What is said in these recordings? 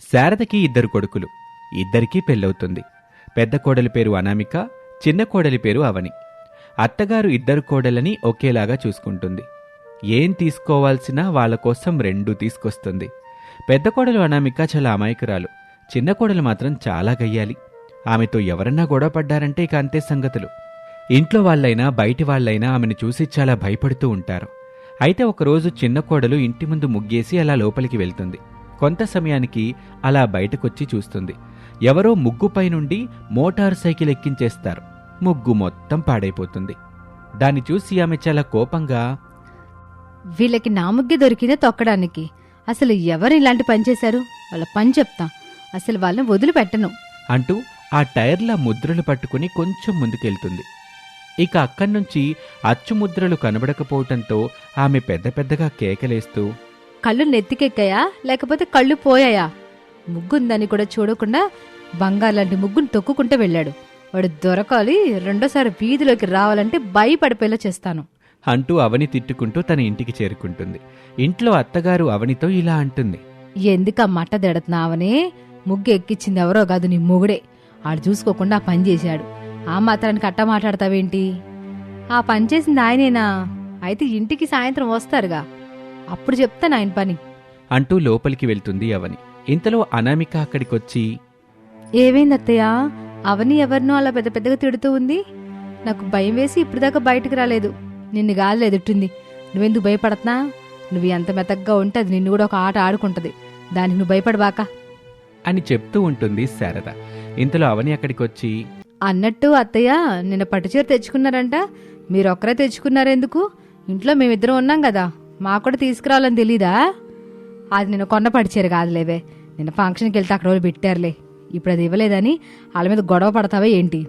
శారదకి ఇద్దరు కొడుకులు. ఇద్దరికీ పెళ్ళవుతుంది. పెద్ద కోడలి పేరు అనామిక చిన్న కోడలి పేరు అవని. అత్తగారు ఇద్దరు కోడలని ఒకేలాగా చూసుకుంటుంది. ఏం తీసుకోవాల్సినా వాళ్ళ కోసం రెండు తీసుకొస్తుంది. పెద్ద కోడలు అనామిక చాలా అమాయకురాలు. చిన్న కోడలు మాత్రం చాలా గయ్యాలి. ఆమెతో ఎవరన్నా గొడవ పడ్డారంటే ఇక అంతే సంగతులు. ఇంట్లో వాళ్ళైనా బయటి వాళ్ళైనా ఆమెను చూసి చాలా భయపడుతూ ఉంటారు. అయితే ఒకరోజు చిన్న కోడలు ఇంటి ముందు ముగ్గేసి అలా లోపలికి వెళ్తుంది. కొంత సమయానికి అలా బయటకొచ్చి చూస్తుంది. ఎవరో ముగ్గుపై నుండి మోటారు సైకిల్ ఎక్కించేస్తారు. ముగ్గు మొత్తం పాడైపోతుంది. దాన్ని చూసి ఆమె చాలా కోపంగా వీళ్ళకి నా ముగ్గే దొరికిందే తొక్కడానికి. అసలు ఎవరు ఇలాంటి పని చేశారు? వాళ్ళ పని చెప్తా. అసలు వాళ్ళని వదిలిపెట్టను. అంటూ ఆ టైర్ల ముద్రలు పట్టుకుని కొంచెం ముందుకెళ్తుంది. ఇక అక్కడి నుంచి అచ్చు ముద్రలు కనబడకపోవటంతో ఆమె పెద్ద పెద్దగా కేకలేస్తూ కళ్ళు నెత్తికెక్కాయా? లేకపోతే కళ్ళు పోయాయా? ముగ్గుందని కూడా చూడకుండా బంగారు లాంటి ముగ్గును తొక్కుకుంటూ వెళ్ళాడు. వాడు దొరకాలి రెండోసారి వీధిలోకి రావాలంటే భయపడిపోయేలా చేస్తాను. అంటూ అవని తిట్టుకుంటూ తన ఇంటికి చేరుకుంటుంది. ఇంట్లో అత్తగారు అవనితో ఇలా అంటుంది. ఎందుక మట్ట దెడతున్నావనే ముగ్గు ఎక్కిచ్చింది ఎవరో కాదు నీ మొగుడే. ఆడు చూసుకోకుండా ఆ పని చేశాడు. ఆ మాత్రానికి అట్ట మాట్లాడతావేంటి? ఆ పని చేసింది ఆయనేనా? అయితే ఇంటికి సాయంత్రం వస్తారుగా. అప్పుడు చెప్తాను ఆయన పని. అంటూ లోపలికి వెళ్తుంది అవని. ఇంతలో అనామిక అక్కడికొచ్చి ఏమైంది అత్తయ్య అవని ఎవరినో అలా పెద్ద పెద్దగా తిడుతూ ఉంది? నాకు భయం వేసి ఇప్పుడు దాకా బయటకు రాలేదు. నిన్ను గాలి ఎదుట్టుంది నువ్వెందుకు భయపడతున్నా నువ్వు ఎంత మెతగ్గా ఉంటే అది నిన్ను కూడా ఒక ఆట ఆడుకుంటది. దానికి నువ్వు భయపడబాక. అని చెప్తూ ఉంటుంది శారద. ఇంతలో అవని అక్కడికొచ్చి అన్నట్టు అత్తయ్య నిన్న పట్టుచీర తెచ్చుకున్నారంట. మీరు ఒక్కరే తెచ్చుకున్నారెందుకు? ఇంట్లో మేమిద్దరం ఉన్నాం కదా. మాకు కూడా తీసుకురావాలని తెలీదా? అది నిన్న కొన్న పడిచేరు కాదులేవే. నిన్న ఫంక్షన్కి వెళ్తే అక్కడ వాళ్ళు పెట్టారులే. ఇప్పుడు అది ఇవ్వలేదని వాళ్ళ మీద గొడవ పడతావా ఏంటి?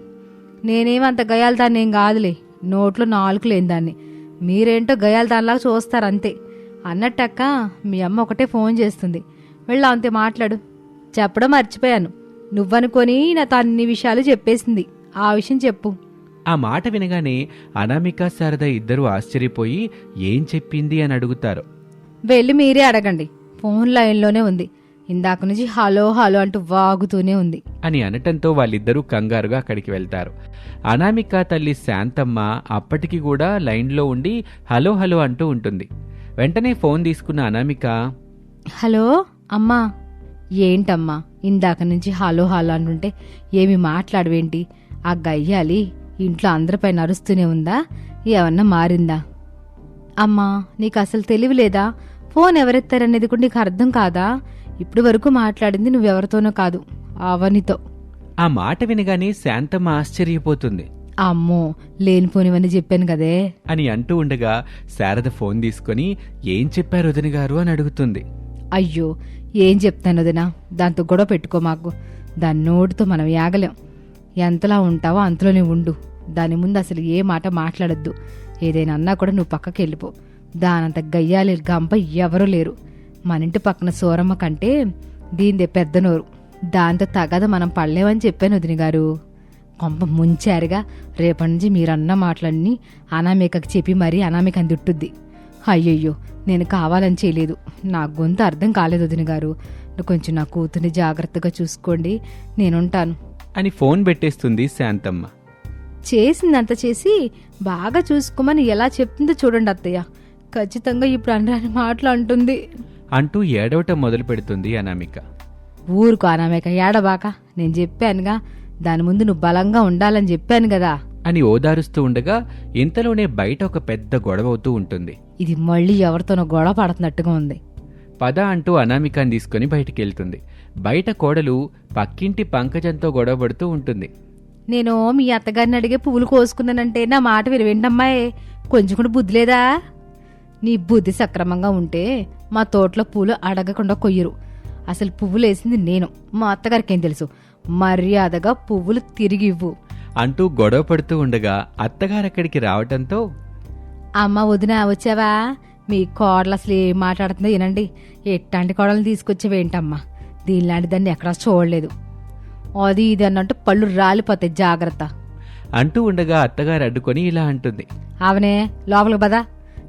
నేనేమంత అంత దాన్ని ఏం కాదులే. నోట్లో నాలుగు లేని దాన్ని. మీరేంటో గయాలు దానిలాగా చూస్తారు అంతే అన్నట్టక్క మీ అమ్మ ఒకటే ఫోన్ చేస్తుంది. వెళ్ళా అంతే మాట్లాడు. చెప్పడం మర్చిపోయాను. నువ్వనుకొని నాతో అన్ని విషయాలు చెప్పేసింది. ఆ విషయం చెప్పు. ఆ మాట వినగానే అనామిక శారద ఇద్దరూ ఆశ్చర్యపోయి ఏం చెప్పింది అని అడుగుతారు. వెళ్ళి మీరే అడగండి. ఫోన్ లైన్లోనే ఉంది. ఇందాక నుంచి హలో హలో అంటూ వాగుతూనే ఉంది. అని అనటంతో వాళ్ళిద్దరూ కంగారుగా అక్కడికి వెళ్తారు. అనామిక తల్లి శాంతమ్మ అప్పటికి కూడా లైన్లో ఉండి హలో హలో అంటూ ఉంటుంది. వెంటనే ఫోన్ తీసుకున్న అనామిక హలో అమ్మా. ఏంటమ్మా? ఇందాక నుంచి హలో హలో అంటుంటే ఏమి మాట్లాడవేంటి? ఆ గయ్యాలి. ఇంట్లో అందరిపై నరుస్తూనే ఉందా? ఏమన్నా మారిందా? అమ్మా నీకు అసలు తెలివి లేదా? ఫోన్ ఎవరెత్తారనేది కూడా నీకు అర్థం కాదా? ఇప్పుడు వరకు మాట్లాడింది నువ్వెవరితోనో కాదు అవనితో ఆ మాట వినగానే శాంతమ్మ ఆశ్చర్యపోతుంది. అమ్మో లేనిపోనివని చెప్పాను కదే. అని అంటూ ఉండగా శారద ఫోన్ తీసుకొని ఏం చెప్పారు వదిన గారు? అని అడుగుతుంది. అయ్యో ఏం చెప్తాను వదినా? దాంతో గొడవ పెట్టుకో మాకు. దాని నోటితో మనం యాగలేం. ఎంతలా ఉంటావో అంతలోనే ఉండు. దాని ముందు అసలు ఏ మాట మాట్లాడొద్దు. ఏదైనా అన్నా కూడా నువ్వు పక్కకి వెళ్ళిపో దానంత గయ్యాలి గంప ఎవరూ లేరు. మన ఇంటి పక్కన సోరమ్మ కంటే దీనిదే పెద్ద నోరు. దాంతో తగద మనం పడలేమని చెప్పాను వదిన గారు. కొంప ముంచారుగా రేపటి నుంచి మీరన్న మాటలన్నీ అనామికకి చెప్పి మరీ అనామికని తిట్టుద్ది. అయ్యయ్యో నేను కావాలని చేయలేదు. నా గొంతు అర్థం కాలేదు వదిన గారు. నువ్వు కొంచెం నా కూతుర్ని జాగ్రత్తగా చూసుకోండి. నేనుంటాను. అని ఫోన్ పెట్టేస్తుంది శాంతమ్మ. చేసిందంత చేసి బాగా చూసుకోమని ఎలా చెప్తుందో చూడండి అత్తయ్య. ఖచ్చితంగా ఇప్పుడు అనరాని మాటలు అంటుంది. అంటూ ఏడవటం మొదలు పెడుతుంది అనామిక. ఊరుకో అనామేక ఏడబాక. నేను చెప్పానుగా దాని ముందు నువ్వు బలంగా ఉండాలని చెప్పాను కదా. అని ఓదారుస్తూ ఉండగా ఇంతలోనే బయట ఒక పెద్ద గొడవ అవుతూ ఉంటుంది. ఇది మళ్ళీ ఎవరితోనో గొడవ పడుతున్నట్టుగా ఉంది. పద అంటూ అనామికాని తీసుకుని బయటికి వెళ్తుంది. బయట కోడలు పక్కింటి పంకజంతో గొడవ పడుతూ ఉంటుంది. నేను మీ అత్తగారిని అడిగే పువ్వులు కోసుకున్నానంటే నా మాట మీరు వింటమ్మాయే కొంచెం కూడా బుద్ధి లేదా? నీ బుద్ధి సక్రమంగా ఉంటే మా తోటలో పూలు అడగకుండా కొయ్యరు. అసలు పువ్వులు వేసింది నేను. మా అత్తగారికి ఏం తెలుసు? మర్యాదగా పువ్వులు తిరిగి ఇవ్వు. అంటూ గొడవ పడుతూ ఉండగా అత్తగారు అక్కడికి రావటంతో అమ్మ వదిన వచ్చావా? మీ కోడలు అసలు ఏం మాట్లాడుతుందో వినండి. ఎట్లాంటి కోడలు తీసుకొచ్చావేంటమ్మా? దీనిలాంటి దాన్ని ఎక్కడా చూడలేదు. అది ఇది అన్నట్టు పళ్ళు రాలిపోతాయి జాగ్రత్త. అంటూ ఉండగా అత్తగారు అడ్డుకొని ఇలా అంటుంది. అవనే లోపలికి పదా.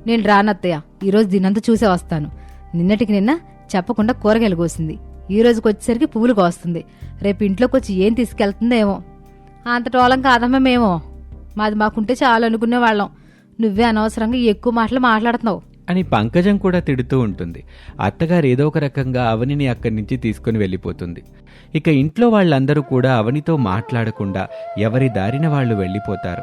నేను రానత్తయ్య ఈరోజు దీనంతా చూసే వస్తాను. నిన్నటికి నిన్న చెప్పకుండా కూరగాయలు కోసింది. ఈ రోజుకి వచ్చేసరికి పువ్వులు కోస్తుంది. రేపు ఇంట్లోకి వచ్చి ఏం తీసుకెళ్తుందేమో. అంత టోలం కాదమ్మా మేము. మాది మాకుంటే చాలు అనుకునే వాళ్ళం నువ్వే అనవసరంగా ఎక్కువ మాటలు మాట్లాడుతున్నావు. అని పంకజం కూడా తిడుతూ ఉంటుంది. అత్తగారు ఏదో ఒక రకంగా అవనిని అక్కడి నుంచి తీసుకుని వెళ్ళిపోతుంది. ఇక ఇంట్లో వాళ్ళందరూ కూడా అవనితో మాట్లాడకుండా ఎవరి దారిన వాళ్ళు వెళ్ళిపోతారు.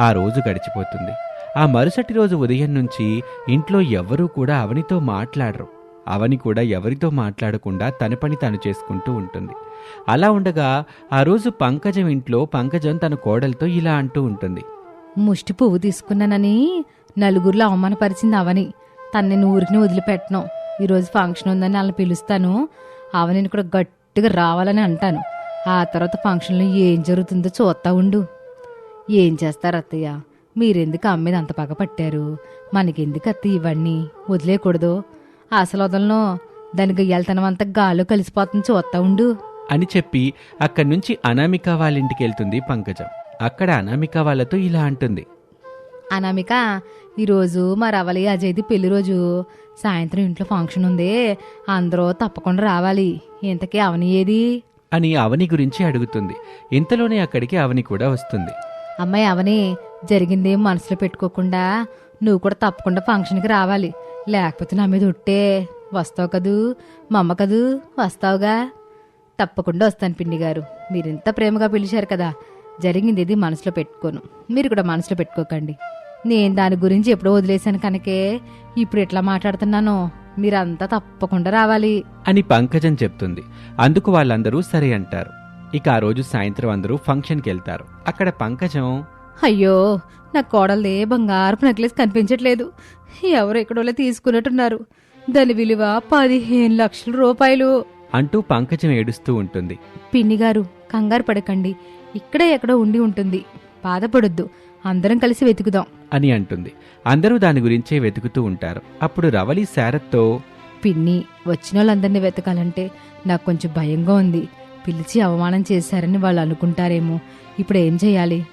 ఆ రోజు గడిచిపోతుంది. ఆ మరుసటి రోజు ఉదయం నుంచి ఇంట్లో ఎవ్వరూ కూడా అవనితో మాట్లాడరు. అవని కూడా ఎవరితో మాట్లాడకుండా తన పని తను చేసుకుంటూ ఉంటుంది. అలా ఉండగా ఆ రోజు పంకజం ఇంట్లో పంకజం తన కోడలతో ఇలా అంటూ ఉంటుంది. ముష్టి పువ్వు తీసుకున్నానని నలుగురిలో అవమానపరిచింది అవని. తను నేను ఊరికి వదిలిపెట్టను. ఈరోజు ఫంక్షన్ ఉందని వాళ్ళని పిలుస్తాను. అవనిని కూడా గట్టిగా రావాలని అంటాను. ఆ తర్వాత ఫంక్షన్లో ఏం జరుగుతుందో చూస్తా ఉండు. ఏం చేస్తారు అత్తయ్య? మీరెందుకు అమ్మ మీద అంత పగ పట్టారు? మనకెందుకు అత్తయ్య ఇవన్నీ? వదిలేయకూడదు. అసలు వదలను. దానికి వెళ్తానం అంతా గాల్లో కలిసిపోతుంది చూస్తా ఉండు. అని చెప్పి అక్కడి నుంచి అనామిక వాళ్ళ ఇంటికి వెళ్తుంది పంకజం. అక్కడ అనామిక వాళ్ళతో ఇలా అంటుంది. అనామిక ఈరోజు మా రవలి అజయ్ది పెళ్ళి రోజు. సాయంత్రం ఇంట్లో ఫంక్షన్ ఉంది. అందరూ తప్పకుండా రావాలి. ఇంతకీ అవని ఏది? అని అవని గురించి అడుగుతుంది. ఇంతలోనే అక్కడికి అవని కూడా వస్తుంది. అమ్మాయి అవని జరిగిందేం మనసులో పెట్టుకోకుండా? నువ్వు కూడా తప్పకుండా ఫంక్షన్కి రావాలి. లేకపోతే నా మీద ఉట్టే వస్తావు కదూ? మా అమ్మ కదూ? వస్తావుగా? తప్పకుండా వస్తాను పిండి గారు. మీరింత ప్రేమగా పిలిచారు కదా. జరిగింది ఇది మనసులో పెట్టుకోను. మీరు కూడా మనసులో పెట్టుకోకండి. నేను దాని గురించి ఎప్పుడో వదిలేశాను కనుకే. ఇప్పుడు ఎట్లా మాట్లాడుతున్నానో మీరంతా తప్పకుండా రావాలి. అని పంకజం చెప్తుంది. అందుకు వాళ్ళందరూ సరే అంటారు. ఇక ఆ రోజు సాయంత్రం అందరూ ఫంక్షన్కి వెళ్తారు. అక్కడ పంకజం అయ్యో నా కోడలే బంగారపు నెక్లెస్ కనిపించట్లేదు. ఎవరు ఎక్కడోలే తీసుకున్నట్టున్నారు. దాని విలువ పదిహేను లక్షల రూపాయలు. అంటూ పంకజం ఏడుస్తూ ఉంటుంది. పిన్ని గారు కంగారు పడకండి. ఇక్కడే ఎక్కడో ఉండి ఉంటుంది. బాధపడొద్దు. అందరం కలిసి వెతుకుదాం. అని అంటుంది. అందరూ దాని గురించే వెతుకుతూ ఉంటారు. అప్పుడు రవలి శారత్తో పిన్ని వచ్చిన వాళ్ళందరినీ వెతకాలంటే నాకు కొంచెం భయంగా ఉంది. పిలిచి అవమానం చేశారని వాళ్ళు అనుకుంటారేమో. ఇప్పుడు ఏం చేయాలి?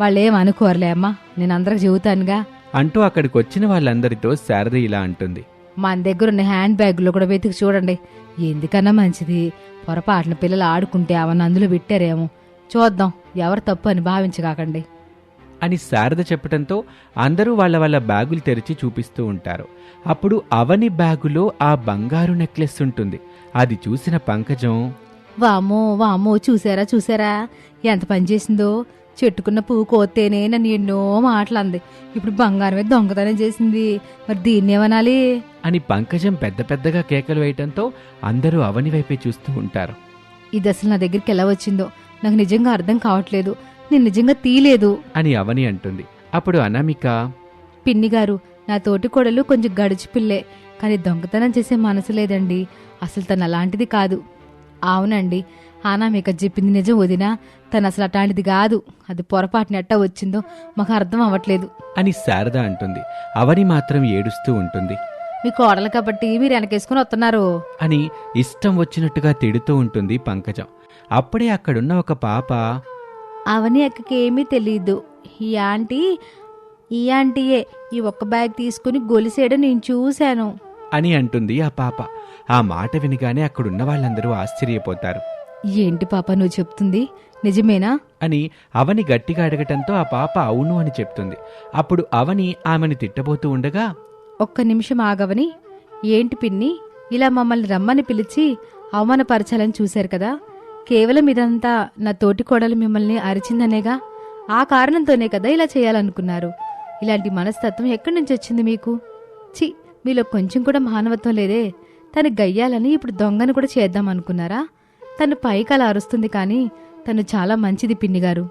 వాళ్ళేం అనుకోరులే అమ్మా. నేను అందరికి చెబుతానుగా. అంటూ అక్కడికి వచ్చిన వాళ్ళందరితో శారద ఇలా అంటుంది. మన దగ్గర ఉన్న హ్యాండ్ బ్యాగులో కూడా వెతికి చూడండి. ఎందుకన్నా మంచిది? పొరపాటున పిల్లలు ఆడుకుంటే అవన్నీ అందులో పెట్టారేమో. చూద్దాం ఎవరు తప్పు అని భావించకాకండి అని శారద చెప్పడంతో అందరూ వాళ్ళ వాళ్ళ బ్యాగులు తెరిచి చూపిస్తూ ఉంటారు. అప్పుడు అవని బ్యాగులో ఆ బంగారు నెక్లెస్ ఉంటుంది. అది చూసిన పంకజం వామో వామో చూసారా చూసారా? ఎంత పని చేసిందో? చెట్టుకున్న పువ్వు కోతేనే నన్ను ఎన్నో మాటలంది. ఇప్పుడు బంగారం మీద దొంగతనం చేసింది. మరి దీన్ని ఏమనాలి? అని పంకజం పెద్ద పెద్దగా కేకలు వేయటంతో అందరూ అవని వైపే చూస్తూ ఉంటారు. ఇది అసలు నా దగ్గరికి ఎలా వచ్చిందో? నాకు నిజంగా అర్థం కావట్లేదు. నేను నిజంగా తీయలేదు. అని అవని అంటుంది. అప్పుడు అనామిక పిన్ని గారు నా తోటి కోడలు కొంచెం గడిచి పిల్లే. కానీ దొంగతనం చేసే మనసు లేదండి. అసలు తను అలాంటిది కాదు. అవునండి. ఆనామిక చెప్పింది నిజం వదినా. తను అసలు అట్లాంటిది కాదు. అది పొరపాటున ఎట్టా వచ్చిందో మాకు అర్థం అవ్వట్లేదు. అని శారద అంటుంది. అవని మాత్రం ఏడుస్తూ ఉంటుంది. మీ కోడలు కాబట్టి మీరు వెనకేసుకుని వస్తున్నారు. అని ఇష్టం వచ్చినట్టుగా తిడుతూ ఉంటుంది పంకజం. అప్పుడే అక్కడున్న ఒక పాప అవని అక్కకి ఏమీ తెలియదు ఈ ఆంటీ ఈ ఆంటీయే ఈ ఒక్క బ్యాగ్ తీసుకుని గొలిసేయడం నేను చూశాను. అని అంటుంది ఆ పాప. ఆ మాట వినగానే అక్కడున్న వాళ్ళందరూ ఆశ్చర్యపోతారు. ఏంటి పాప నువ్వు చెప్తుంది? నిజమేనా? అని అవని గట్టిగా అడగటంతో ఆ పాప అవును అని చెప్తుంది. అప్పుడు అవని ఆమెను తిట్టబోతూ ఉండగా ఒక్క నిమిషం ఆగవని ఏంటి పిన్ని ఇలా మమ్మల్ని రమ్మని పిలిచి అవమానపరచాలని చూశారు కదా? కేవలం ఇదంతా నా తోటి కోడలు మిమ్మల్ని అరిచిందనేగా? ఆ కారణంతోనే కదా ఇలా చేయాలనుకున్నారు? ఇలాంటి మనస్తత్వం ఎక్కడి నుంచి వచ్చింది మీకు? చి మీలో కొంచెం కూడా మానవత్వం లేదే. తను గయ్యాలని ఇప్పుడు దొంగను కూడా చేద్దాం అనుకున్నారా? తను పైకి అలా అరుస్తుంది కానీ తను చాలా మంచిది పిన్ని గారు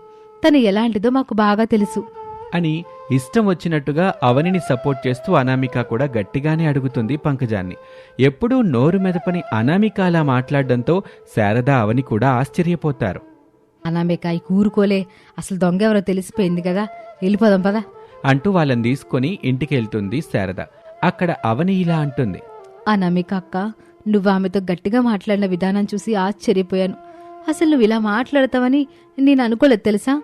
తను ఎలాంటిదో మాకు బాగా తెలుసు. అని ఇష్టం వచ్చినట్టుగా అవనిని సపోర్ట్ చేస్తూ అనామిక కూడా గట్టిగానే అడుగుతుంది పంకజాన్ని. ఎప్పుడూ నోరు మెదపని అనామిక అలా మాట్లాడడంతో శారద అవని కూడా ఆశ్చర్యపోతారు. అనామిక ఈ ఊరుకోలే. అసలు దొంగ ఎవరో తెలిసిపోయింది కదా. వెళ్ళిపోదాం పదా. అంటూ వాళ్ళని తీసుకొని ఇంటికి వెళ్తుంది శారద. అక్కడ అవని ఇలా అంటుంది. అనామిక అక్క నువ్వు ఆమెతో గట్టిగా మాట్లాడిన విధానం చూసి ఆశ్చర్యపోయాను. అసలు నువ్వు ఇలా మాట్లాడతావని నేను అనుకోలేదు తెలుసా?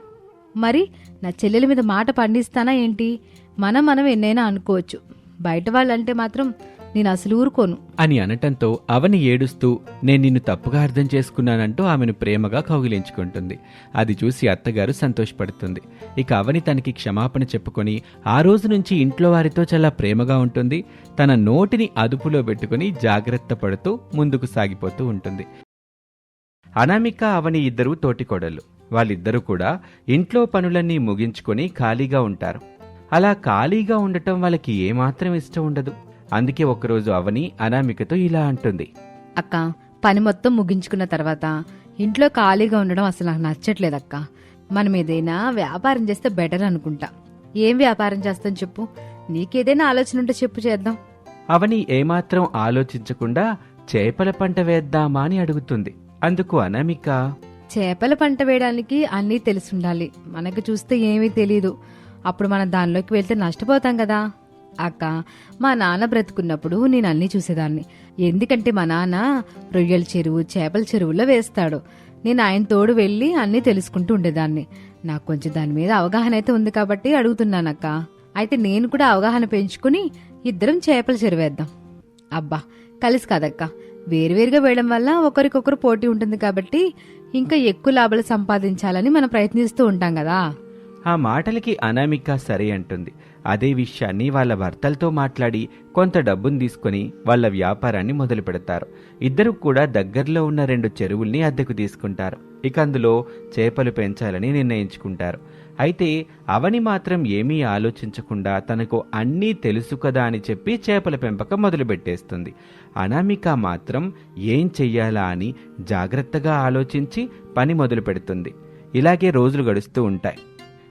మరి నా చెల్లెల మీద మాట పండిస్తానా ఏంటి? మనం మనం ఎన్నైనా అనుకోవచ్చు. బయట వాళ్ళంటే మాత్రం నేను అసలు ఊరుకోను. అని అనటంతో అవని ఏడుస్తూ నేను నిన్ను తప్పుగా అర్థం చేసుకున్నానంటూ ఆమెను ప్రేమగా కౌగిలించుకుంటుంది. అది చూసి అత్తగారు సంతోషపడుతుంది. ఇక అవని తనకి క్షమాపణ చెప్పుకొని ఆ రోజు నుంచి ఇంట్లో వారితో చాలా ప్రేమగా ఉంటుంది. తన నోటిని అదుపులో పెట్టుకుని జాగ్రత్త పడుతూ ముందుకు సాగిపోతూ ఉంటుంది. అనామిక అవని ఇద్దరు తోటికోడళ్ళు వాళ్ళిద్దరూ కూడా ఇంట్లో పనులన్నీ ముగించుకొని ఖాళీగా ఉంటారు. అలా ఖాళీగా ఉండటం వాళ్ళకి ఏమాత్రం ఇష్టం ఉండదు. అందుకే ఒకరోజు అవని అనామికతో ఇలా అంటుంది. అక్క పని మొత్తం ముగించుకున్న తర్వాత ఇంట్లో ఖాళీగా ఉండడం అసలు నాకు నచ్చట్లేదు అక్క మనం ఏదైనా వ్యాపారం చేస్తే బెటర్ అనుకుంటా. ఏం వ్యాపారం చేస్తాం చెప్పు? నీకేదైనా ఆలోచన ఉంటే చెప్పు చేద్దాం. అవని ఏమాత్రం ఆలోచించకుండా చేపల పంట వేద్దామా అని అడుగుతుంది. అందుకు అనామిక చేపల పంట వేయడానికి అన్నీ తెలిసుండాలి మనకి చూస్తే ఏమీ తెలీదు. అప్పుడు మనం దానిలోకి వెళ్తే నష్టపోతాం కదా. అక్క మా నాన్న బ్రతుకున్నప్పుడు నేను అన్నీ చూసేదాన్ని. ఎందుకంటే మా నాన్న రొయ్యల చెరువు చేపల చెరువులో వేస్తాడు. నేను ఆయన తోడు వెళ్ళి అన్నీ తెలుసుకుంటూ ఉండేదాన్ని. నాకు కొంచెం దాని మీద అవగాహన అయితే ఉంది కాబట్టి అడుగుతున్నానక్క అయితే నేను కూడా అవగాహన పెంచుకుని ఇద్దరం చేపల చెరువేద్దాం అబ్బా కలిసి కాదక్క. వేరువేరుగా వేయడం వల్ల ఒకరికొకరు పోటీ ఉంటుంది కాబట్టి ఇంకా ఎక్కువ లాభాలు సంపాదించాలని మనం ప్రయత్నిస్తూ ఉంటాం కదా. ఆ మాటలకి అనామిక సరే అంటుంది. అదే విషయాన్ని వాళ్ళ భర్తలతో మాట్లాడి కొంత డబ్బును తీసుకొని వాళ్ళ వ్యాపారాన్ని మొదలు పెడతారు. ఇద్దరు కూడా దగ్గరలో ఉన్న రెండు చెరువుల్ని అద్దెకు తీసుకుంటారు. ఇక అందులో చేపలు పెంచాలని నిర్ణయించుకుంటారు. అయితే అవని మాత్రం ఏమీ ఆలోచించకుండా తనకు అన్నీ తెలుసు కదా అని చెప్పి చేపల పెంపకం మొదలుపెట్టేస్తుంది. అనామిక మాత్రం ఏం చెయ్యాలా అని జాగ్రత్తగా ఆలోచించి పని మొదలు పెడుతుంది ఇలాగే రోజులు గడుస్తూ ఉంటాయి.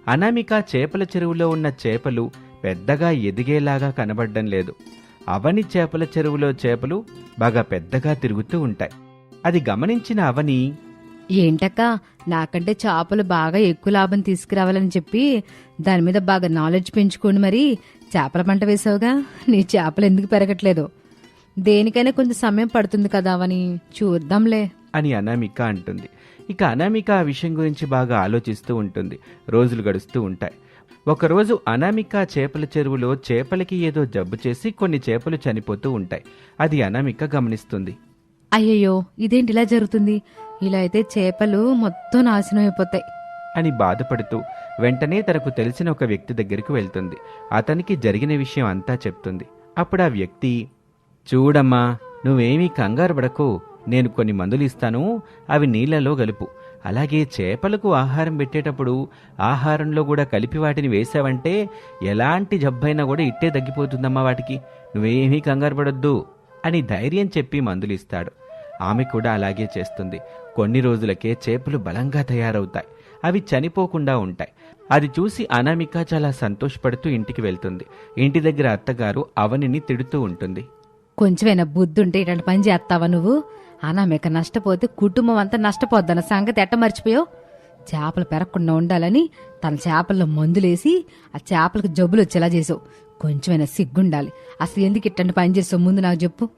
అనామిక చేపల చెరువులో ఉన్న చేపలు పెద్దగా ఎదిగేలాగా కనబడడం లేదు. అవని చేపల చెరువులో చేపలు బాగా పెద్దగా తిరుగుతూ ఉంటాయి. అది గమనించిన అవని ఏంటక్క నాకంటే చేపలు బాగా ఎక్కువ లాభం తీసుకురావాలని చెప్పి దాని మీద బాగా నాలెడ్జ్ పెంచుకోండి మరి. చేపల పంట వేసావుగా నీ చేపలు ఎందుకు పెరగట్లేదు? దేనికైనా కొంచెం సమయం పడుతుంది కదా అవని చూద్దాంలే. అని అనామిక అంటుంది. ఇక అనామిక ఆ విషయం గురించి బాగా ఆలోచిస్తూ ఉంటుంది. రోజులు గడుస్తూ ఉంటాయి. ఒకరోజు అనామిక చేపల చెరువులో చేపలకి ఏదో జబ్బు చేసి కొన్ని చేపలు చనిపోతూ ఉంటాయి. అది అనామిక గమనిస్తుంది. అయ్యయ్యో ఇదేంటి ఇలా జరుగుతుంది? ఇలా అయితే చేపలు మొత్తం నాశనం అయిపోతాయి. అని బాధపడుతూ వెంటనే తనకు తెలిసిన ఒక వ్యక్తి దగ్గరికి వెళ్తుంది. అతనికి జరిగిన విషయం అంతా చెప్తుంది. అప్పుడు ఆ వ్యక్తి చూడమ్మా నువ్వేమీ కంగారు పడకు. నేను కొన్ని మందులు ఇస్తాను. అవి నీళ్ళలో గలుపు. అలాగే చేపలకు ఆహారం పెట్టేటప్పుడు ఆహారంలో కూడా కలిపి వాటిని వేసావంటే ఎలాంటి జబ్బైనా కూడా ఇట్టే తగ్గిపోతుందమ్మా వాటికి. నువ్వేమీ కంగారు పడొద్దు అని ధైర్యం చెప్పి మందులు ఇస్తాడు ఆమె కూడా అలాగే చేస్తుంది. కొన్ని రోజులకే చేపలు బలంగా తయారవుతాయి. అవి చనిపోకుండా ఉంటాయి. అది చూసి అనామిక చాలా సంతోషపడుతూ ఇంటికి వెళ్తుంది. ఇంటి దగ్గర అత్తగారు అవనిని తిడుతూ ఉంటుంది. కొంచెమైనా బుద్ధి ఉంటే ఇట్లాంటి పని చేస్తావా నువ్వు? అనామిక నష్టపోతే కుటుంబం అంతా నష్టపోద్దన్న సంగతి ఎట్ట మర్చిపోయావు? చేపలు పెరగకుండా ఉండాలని తన చేపల్లో మందులేసి ఆ చేపలకు జబ్బులు వచ్చేలా చేసావు. కొంచెమైనా సిగ్గుండాలి. అసలు ఎందుకు ఇట్టండి పని చేసావు? ముందు నాకు చెప్పు.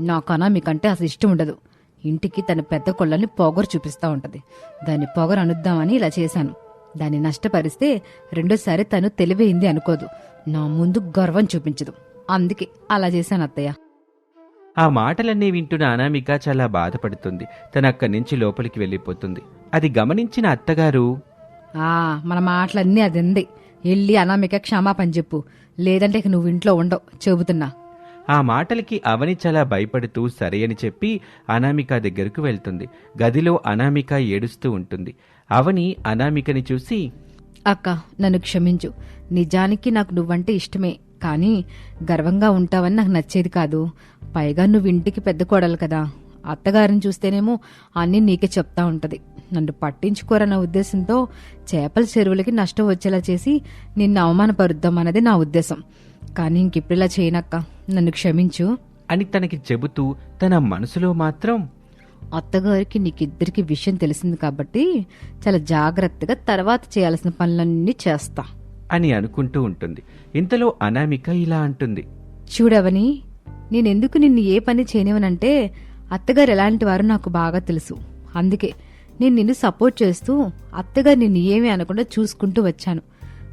నాకు మీకంటే అసలు ఇష్టం ఉండదు. ఇంటికి తన పెద్ద కొళ్ళని పొగరు చూపిస్తూ ఉంటది. దాన్ని పొగరు అనుద్దామని ఇలా చేశాను. దాన్ని నష్టపరిస్తే రెండోసారి తను తెలివైంది అనుకోదు. నా ముందు గర్వం చూపించదు. అందుకే అలా చేశాను అత్తయ్య. ఆ మాటలన్నీ వింటున్న అనామిక చాలా బాధపడుతుంది. తన అక్కడి నుంచి లోపలికి వెళ్ళిపోతుంది. అది గమనించిన అత్తగారు ఆ మన మాటలన్నీ అది ఉంది వెళ్ళి అనామిక క్షమాపణ చెప్పు. లేదంటే ఇక నువ్వు ఇంట్లో ఉండవు. చెబుతున్నా. ఆ మాటలకి అవని చాలా భయపడుతూ సరే అని చెప్పి అనామిక దగ్గరకు వెళ్తుంది. గదిలో అనామిక ఏడుస్తూ ఉంటుంది. అవని అనామికని చూసి అక్క నన్ను క్షమించు. నిజానికి నాకు నువ్వంటే ఇష్టమే. కానీ గర్వంగా ఉంటావని నాకు నచ్చేది కాదు. పైగా నువ్వు ఇంటికి పెద్ద కోడలు కదా. అత్తగారిని చూస్తేనేమో అన్నీ నీకే చెప్తా ఉంటది. నన్ను పట్టించుకోరన్న ఉద్దేశంతో చేపల చెరువులకి నష్టం వచ్చేలా చేసి నిన్ను అవమానపరుద్దాం అన్నది నా ఉద్దేశం. కానీ ఇంకిప్పుడు ఇలా చేయనక్క. నన్ను క్షమించు. అని తనకి చెబుతూ తన మనసులో మాత్రం అత్తగారికి నీకిద్దరికి విషయం తెలిసింది కాబట్టి చాలా జాగ్రత్తగా తర్వాత చేయాల్సిన పనులన్నీ చేస్తా. అని అనుకుంటూ ఉంటుంది. ఇంతలో అనామిక ఇలా అంటుంది. చూడవని నేనెందుకు నిన్ను ఏ పని చేయనివనంటే అత్తగారు ఎలాంటి వారు నాకు బాగా తెలుసు. అందుకే నేను నిన్ను సపోర్ట్ చేస్తూ అత్తగారు నిన్ను ఏమీ అనకుండా చూసుకుంటూ వచ్చాను.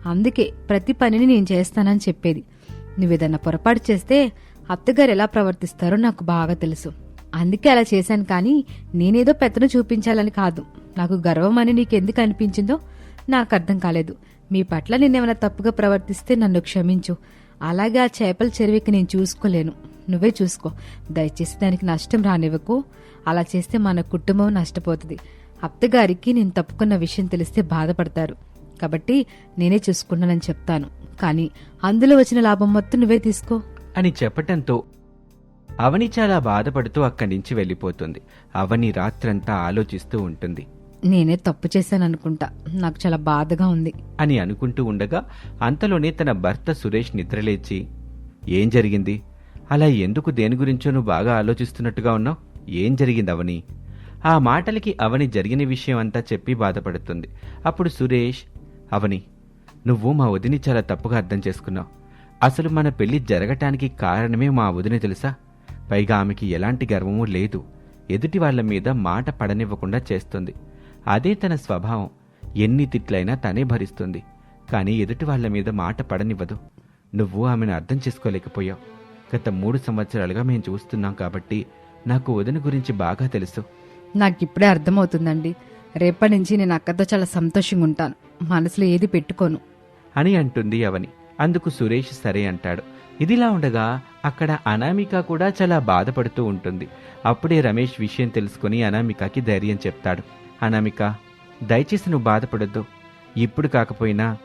అందుకే ప్రతి పనిని నేను చేస్తానని చెప్పేది. నువ్వేదన్నా పొరపాటు చేస్తే అత్తగారు ఎలా ప్రవర్తిస్తారో నాకు బాగా తెలుసు. అందుకే అలా చేశాను కానీ నేనేదో పెత్తను చూపించాలని కాదు. నాకు గర్వం అని నీకెందుకు అనిపించిందో నాకు అర్థం కాలేదు. మీ పట్ల నేనేమైనా తప్పుగా ప్రవర్తిస్తే నన్ను క్షమించు. అలాగే ఆ చేపల చెరువుకి నేను చూసుకోలేను. నువ్వే చూసుకో. దయచేసి దానికి నష్టం రానివ్వకు. అలా చేస్తే మన కుటుంబం నష్టపోతుంది. అత్తగారికి నేను తప్పుకున్న విషయం తెలిస్తే బాధపడతారు. కాబట్టి నేనే చూసుకున్నానని చెప్తాను. కానీ అందులో వచ్చిన లాభం మొత్తం నువ్వే తీసుకో. అని చెప్పటంతో అవని చాలా బాధపడుతూ అక్కడి నుంచి వెళ్ళిపోతుంది. అవని రాత్రంతా ఆలోచిస్తూ ఉంటుంది. నేనే తప్పు చేశాననుకుంటా. నాకు చాలా బాధగా ఉంది. అని అనుకుంటూ ఉండగా అంతలోనే తన భర్త సురేష్ నిద్రలేచి ఏం జరిగింది? అలా ఎందుకు దేని గురించో నువ్వు బాగా ఆలోచిస్తున్నట్టుగా ఉన్నావు? ఏం జరిగింది అవని? ఆ మాటలకి అవని జరిగిన విషయం అంతా చెప్పి బాధపడుతుంది. అప్పుడు సురేష్ అవని నువ్వు మా వదిని చాలా తప్పుగా అర్థం చేసుకున్నావు. అసలు మన పెళ్ళి జరగటానికి కారణమే మా వదిన తెలుసా? పైగా ఆమెకి ఎలాంటి గర్వమూ లేదు. ఎదుటి వాళ్ళ మీద మాట పడనివ్వకుండా చేస్తుంది. అదే తన స్వభావం. ఎన్ని తిట్లైనా తనే భరిస్తుంది. కానీ ఎదుటి వాళ్ళ మీద మాట పడనివ్వదు. నువ్వు ఆమెను అర్థం చేసుకోలేకపోయావు. గత మూడు సంవత్సరాలుగా మేము చూస్తున్నాం కాబట్టి నాకు వదిన గురించి బాగా తెలుసు. నాకిప్పుడే అర్థమవుతుందండి. రేపటి నుంచి నేను అక్కతో చాలా సంతోషంగా ఉంటాను. మనసులో ఏది పెట్టుకోను. అని అంటుంది అవని. అందుకు సురేష్ సరే అంటాడు. ఇదిలా ఉండగా అక్కడ అనామిక కూడా చాలా బాధపడుతూ ఉంటుంది. అప్పుడే రమేష్ విషయం తెలుసుకుని అనామికకి ధైర్యం చెప్తాడు. అనామిక దయచేసి నువ్వు బాధపడొద్దు. ఇప్పుడు కాకపోయినా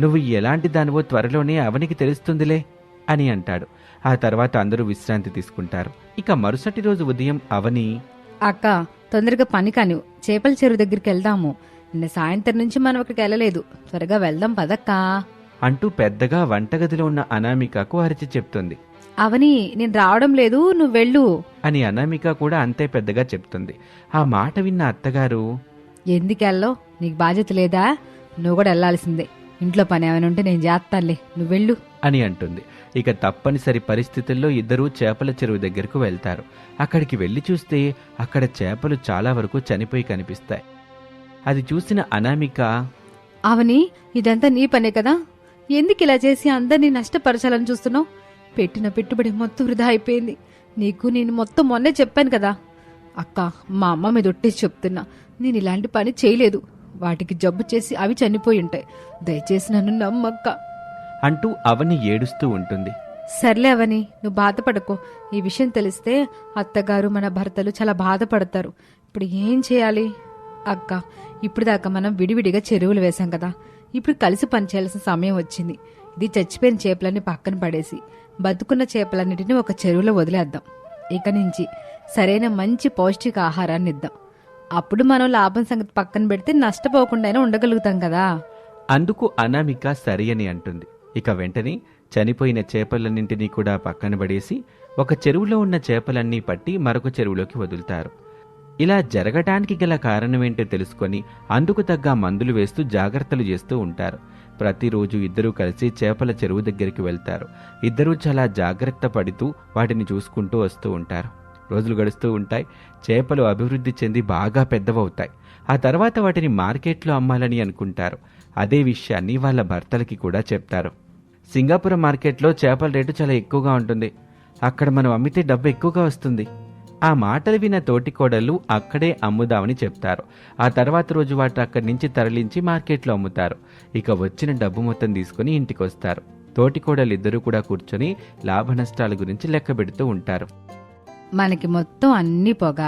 నువ్వు ఎలాంటి దానివో త్వరలోనే అవనికి తెలుస్తుందిలే అని అంటాడు. ఆ తర్వాత అందరూ విశ్రాంతి తీసుకుంటారు. ఇక మరుసటి రోజు ఉదయం అవని అక్క తొందరగా పని కానివ్వు. చేపల చెరువు దగ్గరికి వెళ్దాము. నిన్న సాయంత్రం నుంచి మనం అక్కడికి వెళ్ళలేదు. త్వరగా వెళ్దాం పదక్కా. అంటూ పెద్దగా వంటగదిలో ఉన్న అనామికకు అరిచి చెప్తుంది. అవని నేను రావడం లేదు నువ్వు వెళ్ళు. అని అనామిక కూడా అంతే పెద్దగా చెప్తుంది. ఆ మాట విన్న అత్తగారు ఎందుకెళ్ళో నీకు బాధ్యత లేదా? నువ్వు కూడా వెళ్ళాల్సిందే. ఇంట్లో పని ఏమైనా ఉంటే నేను చేస్తానులే నువ్వు వెళ్ళు. అని అంటుంది. ఇక తప్పనిసరి పరిస్థితుల్లో ఇద్దరూ చేపల చెరువు దగ్గరకు వెళ్తారు. అక్కడికి వెళ్ళి చూస్తే అక్కడ చేపలు చాలా వరకు చనిపోయి కనిపిస్తాయి. అది చూసిన అనామిక అవని ఇదంతా నీ పనే కదా? ఎందుకు ఇలా చేసి అందరినీ నష్టపరచాలని చూస్తున్నావు? పెట్టిన పెట్టుబడి మొత్తం వృధా అయిపోయింది. నీకు నేను మొత్తం మొన్నే చెప్పాను కదా. అక్క మా అమ్మ మీద ఒట్టేసి చెప్తున్నా. నేను ఇలాంటి పని చేయలేదు. వాటికి జబ్బు చేసి అవి చనిపోయి ఉంటాయి. దయచేసి నన్ను నమ్మక్క. అంటూ అవని ఏడుస్తూ ఉంటుంది. సర్లే అవని నువ్వు బాధపడకో. ఈ విషయం తెలిస్తే అత్తగారు మన భర్తలు చాలా బాధపడతారు. ఇప్పుడు ఏం చేయాలి? అక్క ఇప్పుడు దాకా మనం విడివిడిగా చెరువులు వేశాం కదా. ఇప్పుడు కలిసి పనిచేయాల్సిన సమయం వచ్చింది. ఇది చచ్చిపోయిన చేపలన్నీ పక్కన పడేసి బతుకున్న చేపలన్నిటిని ఒక చెరువులో వదిలేద్దాం. ఇక నుంచి సరైన మంచి పౌష్టిక ఆహారాన్ని ఇద్దాం. అప్పుడు మనం లాభం సంగతి పక్కన పెడితే నష్టపోకుండా ఉండగలుగుతాం కదా. అందుకు అనామిక సరి అని అంటుంది. ఇక వెంటనే చనిపోయిన చేపలన్నింటినీ కూడా పక్కన పడేసి ఒక చెరువులో ఉన్న చేపలన్నీ పట్టి మరొక చెరువులోకి వదులుతారు. ఇలా జరగటానికి గల కారణమేంటో తెలుసుకొని అందుకు తగ్గ మందులు వేస్తూ జాగ్రత్తలు చేస్తూ ఉంటారు. ప్రతిరోజు ఇద్దరూ కలిసి చేపల చెరువు దగ్గరికి వెళ్తారు. ఇద్దరూ చాలా జాగ్రత్త పడుతూ వాటిని చూసుకుంటూ వస్తూ ఉంటారు. రోజులు గడుస్తూ ఉంటాయి. చేపలు అభివృద్ధి చెంది బాగా పెద్దవవుతాయి. ఆ తర్వాత వాటిని మార్కెట్లో అమ్మాలని అనుకుంటారు. అదే విషయాన్ని వాళ్ళ భర్తలకి కూడా చెప్తారు. సింగాపురం మార్కెట్లో చేపల రేటు చాలా ఎక్కువగా ఉంటుంది. అక్కడ మనం అమ్మితే డబ్బు ఎక్కువగా వస్తుంది. ఆ మాటలు విన్న తోటికోడళ్ళు అక్కడే అమ్ముదామని చెప్తారు. ఆ తర్వాత రోజు వాటి అక్కడి నుంచి తరలించి మార్కెట్లో అమ్ముతారు. ఇక వచ్చిన డబ్బు మొత్తం తీసుకుని ఇంటికి వస్తారు తోటికోడలు ఇద్దరు కూడా కూర్చొని లాభ నష్టాల గురించి లెక్క పెడుతూ ఉంటారు. మనకి మొత్తం అన్ని పొగ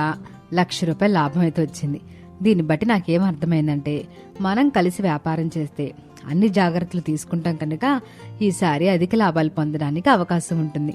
లక్ష రూపాయల లాభం అయితే వచ్చింది. దీన్ని బట్టి నాకేం అర్థమైందంటే మనం కలిసి వ్యాపారం చేస్తే అన్ని జాగ్రత్తలు తీసుకుంటాం కనుక ఈసారి అధిక లాభాలు పొందడానికి అవకాశం ఉంటుంది.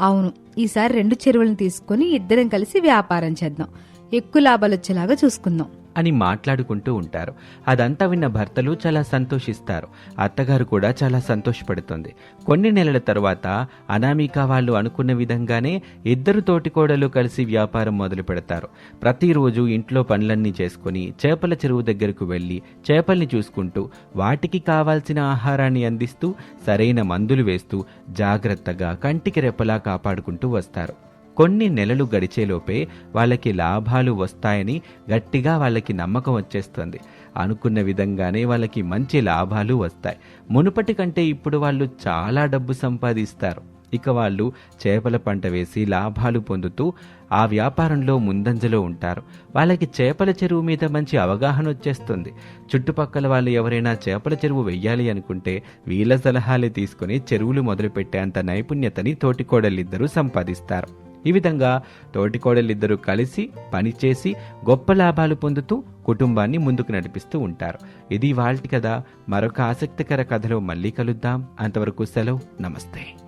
అవును ఈసారి రెండు చెరువులను తీసుకుని ఇద్దరం కలిసి వ్యాపారం చేద్దాం. ఎక్కువ లాభాలు వచ్చేలాగా చూసుకుందాం. అని మాట్లాడుకుంటూ ఉంటారు. అదంతా విన్న భర్తలు చాలా సంతోషిస్తారు. అత్తగారు కూడా చాలా సంతోషపడుతుంది. కొన్ని నెలల తర్వాత అనామిక వాళ్ళు అనుకున్న విధంగానే ఇద్దరు తోటికోడలు కలిసి వ్యాపారం మొదలు పెడతారు. ప్రతిరోజు ఇంట్లో పనులన్నీ చేసుకుని చేపల చెరువు దగ్గరకు వెళ్ళి చేపల్ని చూసుకుంటూ వాటికి కావాల్సిన ఆహారాన్ని అందిస్తూ సరైన మందులు వేస్తూ జాగ్రత్తగా కంటికి రెప్పలా కాపాడుకుంటూ వస్తారు. కొన్ని నెలలు గడిచేలోపే వాళ్ళకి లాభాలు వస్తాయని గట్టిగా వాళ్ళకి నమ్మకం వచ్చేస్తుంది. అనుకున్న విధంగానే వాళ్ళకి మంచి లాభాలు వస్తాయి. మునుపటి కంటే ఇప్పుడు వాళ్ళు చాలా డబ్బు సంపాదిస్తారు. ఇక వాళ్ళు చేపల పంట వేసి లాభాలు పొందుతూ ఆ వ్యాపారంలో ముందంజలో ఉంటారు. వాళ్ళకి చేపల చెరువు మీద మంచి అవగాహన వచ్చేస్తుంది. చుట్టుపక్కల వాళ్ళు ఎవరైనా చేపల చెరువు వెయ్యాలి అనుకుంటే వీళ్ళ సలహాలే తీసుకుని చెరువులు మొదలుపెట్టేంత నైపుణ్యతని తోటికోడలిద్దరూ సంపాదిస్తారు. ఈ విధంగా తోటికోడలిద్దరూ కలిసి పనిచేసి గొప్ప లాభాలు పొందుతూ కుటుంబాన్ని ముందుకు నడిపిస్తూ ఉంటారు. ఇది వాళ్ళ కథ. మరొక ఆసక్తికర కథలో మళ్ళీ కలుద్దాం. అంతవరకు సెలవు. నమస్తే.